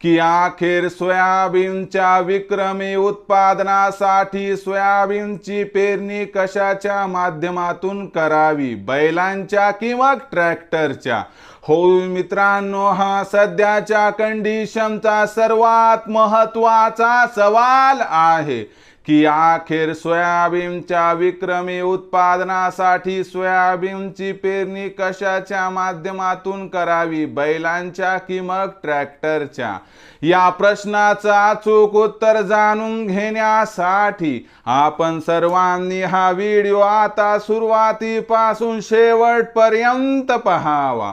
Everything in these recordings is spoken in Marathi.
की अखेर सोयाबीनच्या विक्रमी उत्पादनासाठी सोयाबीनची पेरणी कशाच्या माध्यमातून करावी? बैलांच्या किंवा ट्रॅक्टरच्या? हो मित्रांनो हा सध्याच्या कंडिशनचा सर्वात महत्त्वाचा सवाल आहे. की अखेर सोयाबीनच्या विक्रमी उत्पादनासाठी सोयाबीनची पेरणी कशाच्या माध्यमातून करावी? बैलांच्या की मग ट्रॅक्टरच्या? या प्रश्नाचं अचूक उत्तर जाणून घेण्यासाठी आपण सर्वांनी हा व्हिडिओ आता सुरुवातीपासून शेवटपर्यंत पहावा.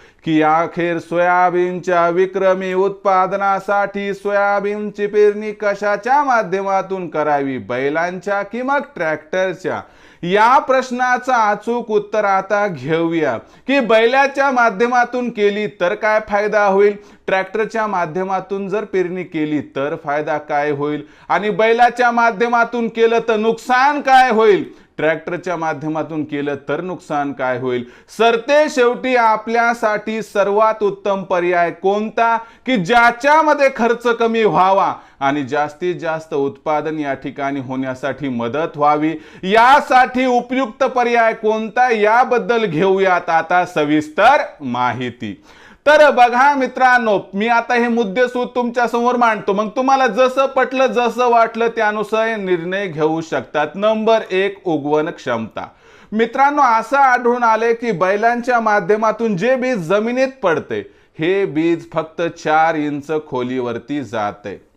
की अखेर सोयाबीनच्या विक्रमी उत्पादनासाठी सोयाबीनची पेरणी कशाच्या माध्यमातून करावी? बैलांच्या कि मग ट्रॅक्टरच्या? या प्रश्नाचं अचूक उत्तर आता घेऊया. की बैलाच्या माध्यमातून केली तर काय फायदा होईल? ट्रॅक्टरच्या माध्यमातून जर पेरणी केली तर फायदा काय होईल? आणि बैलाच्या माध्यमातून केलं तर नुकसान काय होईल? ट्रॅक्टरच्या माध्यमातून केलं तर नुकसान काय होईल? सरते शेवटी आपल्यासाठी सर्वात उत्तम पर्याय कोणता? की ज्याच्यामध्ये खर्च कमी व्हावा आणि जास्तीत जास्त उत्पादन या ठिकाणी होण्यासाठी मदत व्हावी? यासाठी उपयुक्त पर्याय कोणता? याबद्दल घेऊयात आता सविस्तर माहिती. तर बघा मित्रांनो मी आता हे मुद्दे मुद्देसूद तुमच्यासमोर मांडतो. मग तुम्हाला जसं पटलं जसं वाटलं त्यानुसार निर्णय घेऊ शकतात. नंबर एक उगवण क्षमता. मित्रांनो असं आढळून आले की बैलांच्या माध्यमातून जे बीज जमिनीत पडते हे बीज फक्त चार इंच खोलीवरती जाते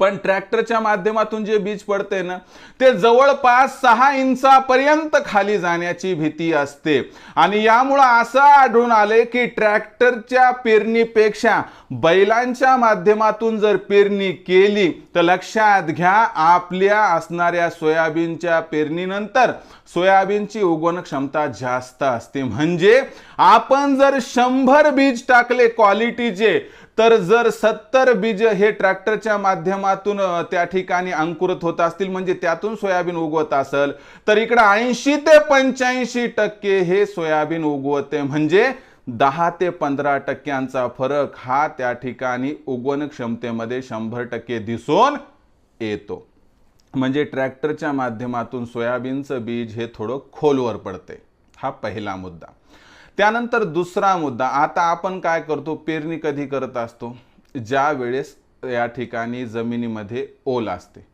पण ट्रॅक्टरच्या माध्यमातून जे बीज पडते ना ते जवळपास सहा इंचापर्यंत खाली जाण्याची भीती असते. आणि यामुळं असं आढळून आले की ट्रॅक्टरच्या पेरणीपेक्षा बैलांच्या माध्यमातून जर पेरणी केली तर लक्षात घ्या आपल्या असणाऱ्या सोयाबीनच्या पेरणीनंतर सोयाबीनची उगवण क्षमता जास्त असते. म्हणजे आपण जर शंभर बीज टाकले क्वालिटीचे तर जर सत्तर बीज हे ट्रॅक्टरच्या माध्यमातून त्या ठिकाणी अंकुरत होत असतील म्हणजे त्यातून सोयाबीन उगवत असेल तर इकडे ऐंशी ते पंच्याऐंशी टक्के हे सोयाबीन उगवते. म्हणजे दहा ते पंधरा टक्क्यांचा फरक हा त्या ठिकाणी उगवण क्षमतेमध्ये शंभर टक्के दिसून येतो. म्हणजे ट्रॅक्टरच्या माध्यमातून सोयाबीनचं बीज हे थोडं खोलवर पडते. हा पहिला मुद्दा. त्यानंतर दुसरा मुद्दा आता आपण काय करतो? पेरणी कधी करत असतो? ज्या वेळेस या ठिकाणी जमिनीमध्ये ओल असते.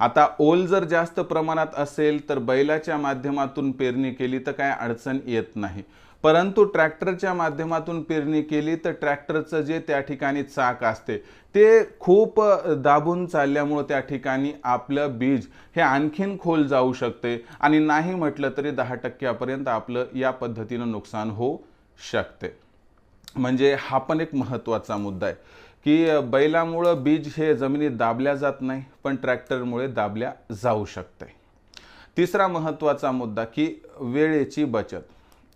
आता ओल जर जास्त प्रमाणात असेल तर बैलाच्या माध्यमातून पेरणी केली तर काय अडचण येत नाही. परंतु ट्रॅक्टरच्या माध्यमातून पेरणी केली तर ट्रॅक्टरचं जे त्या ठिकाणी चाक असते ते खूप दाबून चालल्यामुळं त्या ठिकाणी आपलं बीज हे आणखीन खोल जाऊ शकते आणि नाही म्हटलं तरी दहा टक्क्यापर्यंत आपलं या पद्धतीनं नुकसान होऊ शकते. म्हणजे हा पण एक महत्त्वाचा मुद्दा आहे. की बैलामुळं बीज हे जमिनीत दाबल्या जात नाही पण ट्रॅक्टरमुळे दाबल्या जाऊ शकते. तिसरा महत्त्वाचा मुद्दा की वेळेची बचत.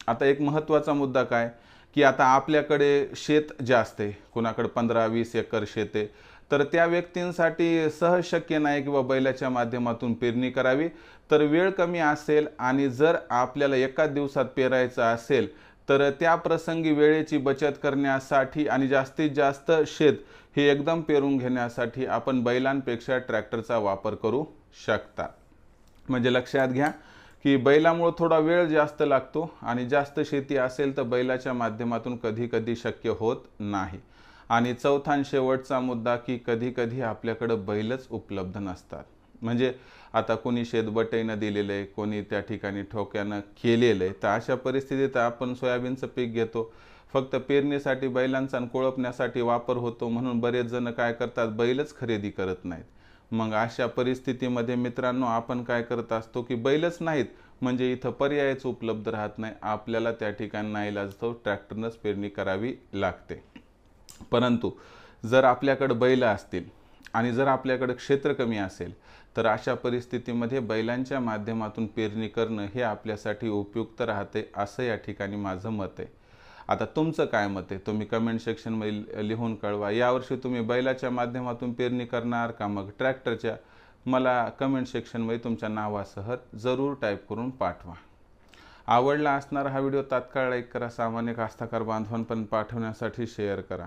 आता एक महत्त्वाचा मुद्दा काय? की आता आपल्याकडे शेत जास्त आहे कुणाकडे पंधरा वीस एकर शेत आहे तर त्या व्यक्तींसाठी सहज शक्य नाही किंवा बैलाच्या माध्यमातून पेरणी करावी. तर वेळ कमी असेल आणि जर आपल्याला एका दिवसात पेरायचं असेल तर त्या प्रसंगी वेळेची बचत करण्यासाठी आणि जास्तीत जास्त शेत हे एकदम पेरून घेण्यासाठी आपण बैलांपेक्षा ट्रॅक्टरचा वापर करू शकता. म्हणजे लक्षात घ्या की बैलामुळं थोडा वेळ जास्त लागतो आणि जास्त शेती असेल तर बैलाच्या माध्यमातून कधी कधी शक्य होत नाही. आणि चौथा शेवटचा मुद्दा की कधी कधी आपल्याकडं बैलच उपलब्ध नसतात. म्हणजे आता कोणी शेतबटईनं दिलेलं आहे कोणी त्या ठिकाणी ठोक्यानं केलेलं आहे तर अशा परिस्थितीत आपण सोयाबीनचं पीक घेतो. फक्त पेरणीसाठी बैलांचा आणि कोळपण्यासाठी वापर होतो म्हणून बरेच जण काय करतात बैलच खरेदी करत नाहीत. मग अशा परिस्थितीमध्ये मित्रांनो आपण काय करत असतो की बैलच नाहीत म्हणजे इथं पर्यायच उपलब्ध राहत नाही. आपल्याला त्या ठिकाणी नाही तो ट्रॅक्टरनंच पेरणी करावी लागते. परंतु जर आपल्याकडे बैल असतील आणि जर आपल्याकडे क्षेत्र कमी असेल तर अशा परिस्थितीमध्ये बैलांच्या माध्यमातून पेरणी करणं हे आपल्यासाठी उपयुक्त राहते असं या ठिकाणी माझं मत आहे. आता तुमचं काय मत आहे? तुम्ही कमेंट सेक्शनमध्ये लिहून कळवा. यावर्षी तुम्ही बैलाच्या माध्यमातून पेरणी करणार का मग ट्रॅक्टरच्या मला कमेंट सेक्शनमध्ये तुमच्या नावासह जरूर टाईप करून पाठवा. आवडला असणारा हा व्हिडिओ तात्काळ लाईक करा. सामान्य कास्ताकार बांधवांपर्यंत पाठवण्यासाठी शेअर करा.